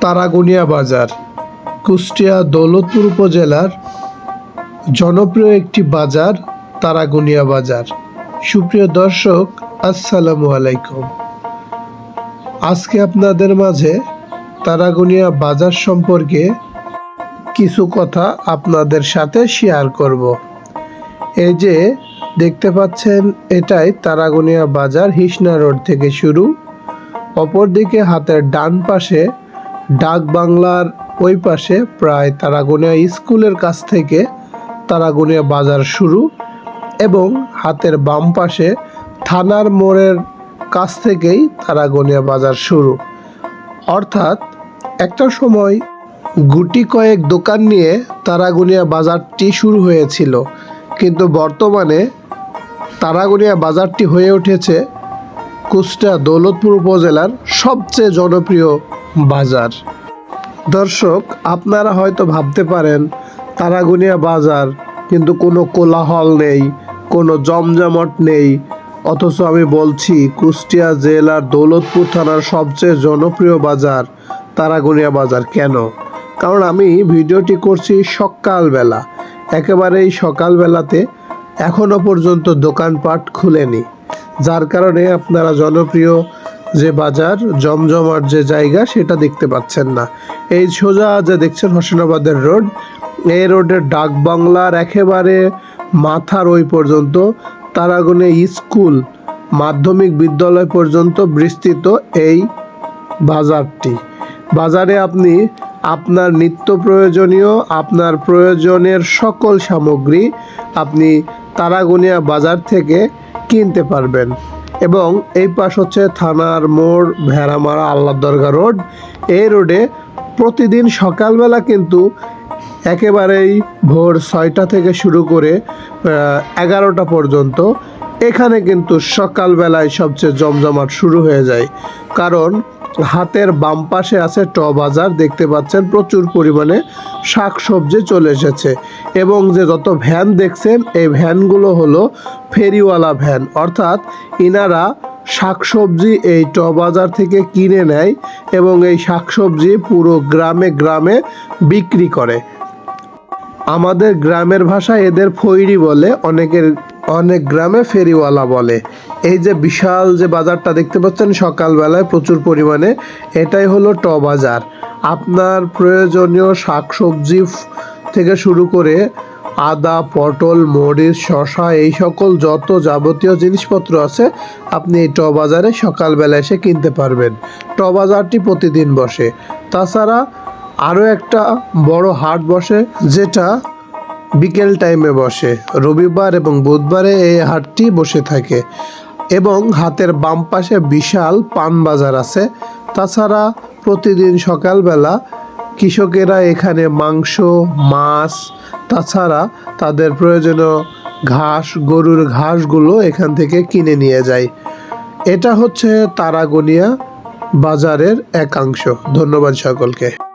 তারাগুনিয়া বাজার, কুষ্টিয়া দৌলতপুর উপজেলার জনপ্রিয় একটি বাজার, তারাগুনিয়া বাজার। সুপ্রিয় দর্শক, আসসালামু আলাইকুম। আজকে আপনাদের মাঝে তারাগুনিয়া বাজার সম্পর্কে কিছু কথা আপনাদের সাথে শেয়ার করব। এই যে দেখতে পাচ্ছেন, এটাই তারাগুনিয়া বাজার, হিসনা রোড থেকে শুরু। অপরদিকে হাতের ডান পাশে ডাক বাংলার ওই পাশে প্রায় তারাগুনিয়া স্কুলের কাছ থেকে তারাগুনিয়া বাজার শুরু এবং হাতের বাম পাশে থানার মোড়ের কাছ থেকেই তারাগুনিয়া বাজার শুরু। অর্থাৎ একটা সময় গুটি কয়েক দোকান নিয়ে তারাগুনিয়া বাজারটি শুরু হয়েছিল। কিন্তু বর্তমানে তারাগুনিয়া বাজারটি হয়ে উঠেছে কুষ্টিয়া দৌলতপুর উপজেলার সবচেয়ে জনপ্রিয় বাজার। দর্শক, আপনারা হয়তো ভাবতে পারেন, তারাগুনিয়া বাজার কিন্তু কোনো কোলাহল নেই, কোনো জমজমট নেই। অথচ আমি বলছি, কুষ্টিয়া জেলার দৌলতপুর থানার সবচেয়ে জনপ্রিয় বাজার তারাগুনিয়া বাজার। কেন? কারণ আমি ভিডিওটি করছি সকালবেলা। একেবারেই সকালবেলাতে এখনও পর্যন্ত দোকানপাট খুলেনি। যার কারণে আপনারা জনপ্রিয় যে বাজার জমজমার যে জায়গা, সেটা দেখতে পাচ্ছেন না। এই সোজা যে দেখছেন হোসেনাবাদের রোড, এই রোডের ডাক বাংলার একেবারে মাথার ওই পর্যন্ত, তারাগুনে স্কুল, মাধ্যমিক বিদ্যালয় পর্যন্ত বিস্তৃত এই বাজারটি। বাজারে আপনি আপনার নিত্য প্রয়োজনীয়, আপনার প্রয়োজনের সকল সামগ্রী আপনি তারাগুনিয়া বাজার থেকে কিনতে পারবেন। এবং এই পাশ হচ্ছে থানার মোড় ভেড়ামারা আল্লাহ দরগা রোড। এই রোডে প্রতিদিন সকালবেলা কিন্তু একেবারেই ভোর ছয়টা থেকে শুরু করে এগারোটা পর্যন্ত এখানে কিন্তু সকালবেলায় সবচেয়ে জমজমাট শুরু হয়ে যায়। কারণ হাতের বাম পাশে আছে ট বাজার, দেখতে পাচ্ছেন প্রচুর পরিমাণে শাক সবজি চলে এসেছে। এবং যে যত ভ্যান দেখছেন, এই ভ্যানগুলো হলো ফেরিওয়ালা ভ্যান। অর্থাৎ ইনারা শাকসবজি এই ট বাজার থেকে কিনে নেয় এবং এই শাকসবজি পুরো গ্রামে গ্রামে বিক্রি করে। আমাদের গ্রামের ভাষায় এদের ফৈরি বলে, অনেকের অনেক গ্রামে ফেরিওয়ালা বলে। এই যে বিশাল যে বাজারটা দেখতে পাচ্ছেন সকালবেলায় প্রচুর পরিমাণে, এটাই হলো ট বাজার। আপনার প্রয়োজনীয় শাকসবজি থেকে শুরু করে আদা, পটল, মরিচ শশা এই সকল যত যাবতীয় জিনিসপত্র আছে, আপনি এই ট বাজারে সকালবেলা এসে কিনতে পারবেন। ট বাজারটি প্রতিদিন বসে। তাছাড়া আরও একটা বড় হাট বসে, যেটা বিকেল টাইমে বসে। রবিবার এবং বুধবারে এই হাটটি বসে থাকে এবং হাতের বাম পাশে বিশাল পান বাজার আছে। তাছাড়া প্রতিদিন সকালবেলা কৃষকেরা এখানে মাংস, মাছ, তাছাড়া তাদের প্রয়োজনীয় ঘাস, গরুর ঘাসগুলো এখান থেকে কিনে নিয়ে যায়। এটা হচ্ছে তারাগনিয়া বাজারের একাংশ। ধন্যবাদ সকলকে।